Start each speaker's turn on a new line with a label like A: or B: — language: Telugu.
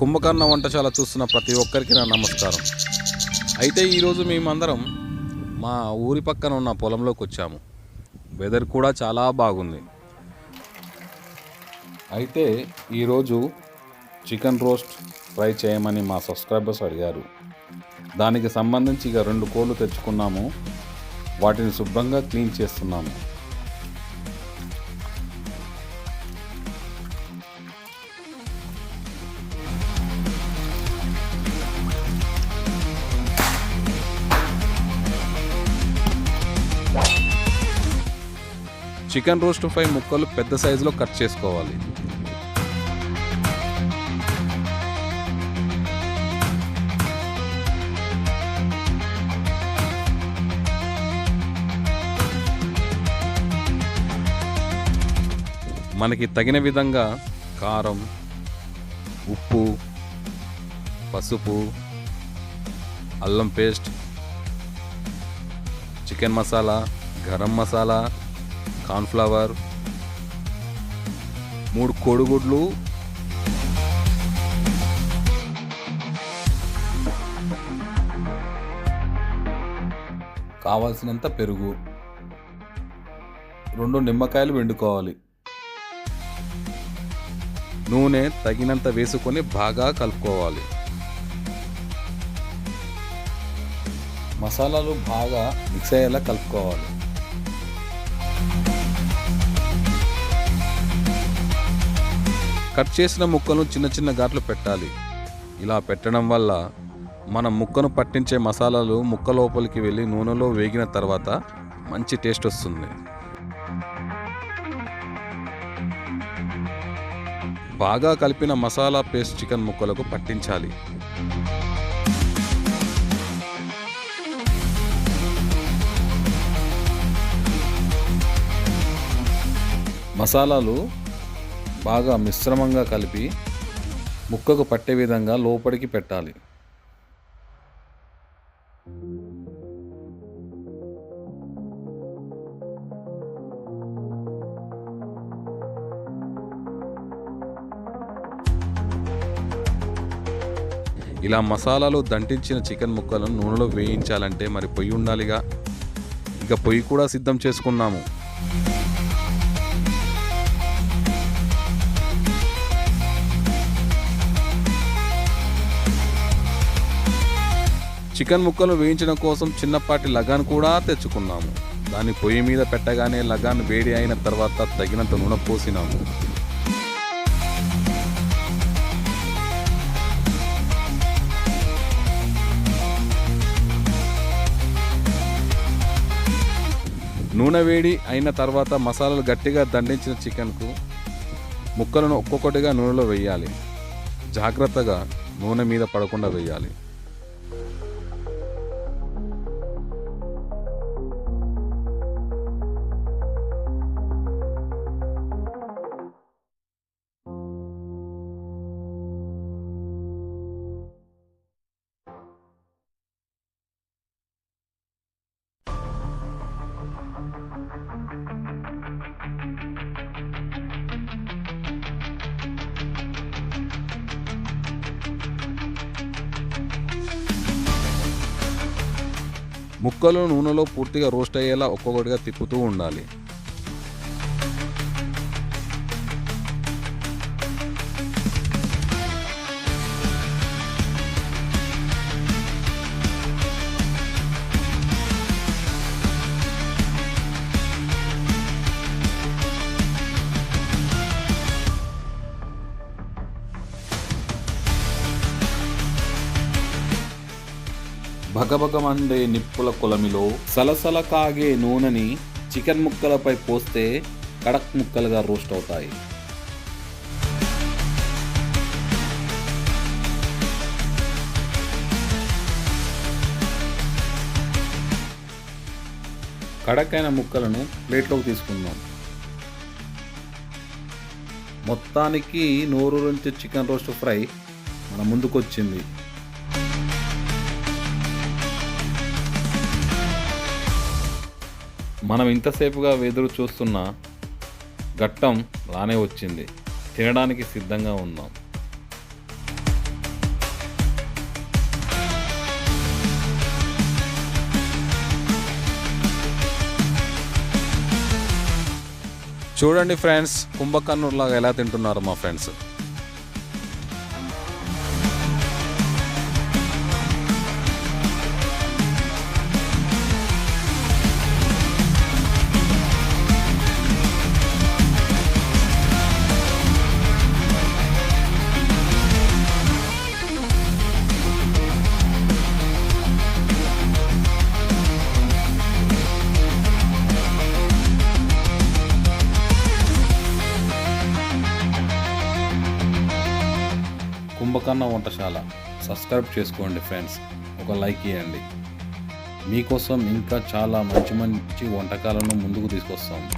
A: కుంభకర్ణ వంటశాల చూస్తున్న ప్రతి ఒక్కరికి నా నమస్కారం. అయితే ఈరోజు మేమందరం మా ఊరి పక్కన ఉన్న పొలంలోకి వచ్చాము. వెదర్ కూడా చాలా బాగుంది. అయితే ఈరోజు చికెన్ రోస్ట్ ఫ్రై చేయమని మా సబ్స్క్రైబర్స్ అడిగారు. దానికి సంబంధించి ఇక రెండు కోళ్ళు తెచ్చుకున్నాము. వాటిని శుభ్రంగా క్లీన్ చేస్తున్నాము. చికెన్ రోస్ట్ ఫ్రై ముక్కలు పెద్ద సైజులో కట్ చేసుకోవాలి. మనకి తగిన విధంగా కారం ఉప్పు పసుపు అల్లం paste chicken masala garam masala cornflour మూడు కోడిగుడ్లు కావాల్సినంత పెరుగు రెండు నిమ్మకాయలు వండుకోవాలి నూనె తగినంత వేసుకొని బాగా కలుపుకోవాలి. మసాలాలు బాగా మిక్స్ అయ్యేలా కలుపుకోవాలి. కట్ చేసిన ముక్కను చిన్న చిన్న ఘాట్లు పెట్టాలి. ఇలా పెట్టడం వల్ల మనం ముక్కను పట్టించే మసాలాలు ముక్క లోపలికి వెళ్ళి నూనెలో వేగిన తర్వాత మంచి టేస్ట్ వస్తుంది. బాగా కలిపిన మసాలా పేస్ట్ చికెన్ ముక్కలకు పట్టించాలి. మసాలాలు బాగా మిశ్రమంగా కలిపి ముక్కకు పట్టే విధంగా లోపలికి పెట్టాలి. ఇలా మసాలాలు దంటించిన చికెన్ ముక్కలను నూనెలో వేయించాలంటే మరి పొయ్యి ఉండాలిగా. ఇక పొయ్యి కూడా సిద్ధం చేసుకున్నాము. చికెన్ ముక్కలు వేయించడం కోసం చిన్నపాటి లగాన్ కూడా తెచ్చుకున్నాము. దాన్ని పొయ్యి మీద పెట్టగానే లగాన్ వేడి అయిన తర్వాత తగినంత నూనె పోసినాము. నూనె వేడి అయిన తర్వాత మసాలాలు గట్టిగా దండించిన చికెన్కు ముక్కలను ఒక్కొక్కటిగా నూనెలో వేయాలి. జాగ్రత్తగా నూనె మీద పడకుండా వేయాలి. ముక్కలు నూనెలో పూర్తిగా రోస్ట్ అయ్యేలా ఒక్కొక్కటిగా తిప్పుతూ ఉండాలి. భగభగమండే నిప్పుల కొలమిలో సలసల కాగే నూనెని చికెన్ ముక్కలపై పోస్తే కడక్ ముక్కలుగా రోస్ట్ అవుతాయి. కడకైన ముక్కలను ప్లేట్లోకి తీసుకుందాం. మొత్తానికి నోరు నుంచి చికెన్ రోస్ట్ ఫ్రై మన ముందుకొచ్చింది. మనం ఇంతసేపుగా వెదురు చూస్తున్న ఘట్టం రానే వచ్చింది. తినడానికి సిద్ధంగా ఉందాం చూడండి ఫ్రెండ్స్ కుంభకర్ణుడిలాగా ఎలా తింటున్నారు మా ఫ్రెండ్స్? కుంభకర్ణ వంటశాల. సబ్స్క్రైబ్ చేసుకోండి ఫ్రెండ్స్. ఒక లైక్ ఇవ్వండి మీకోసం ఇంకా చాలా మంచి మంచి వంటకాలను ముందుకు తీసుకొస్తాము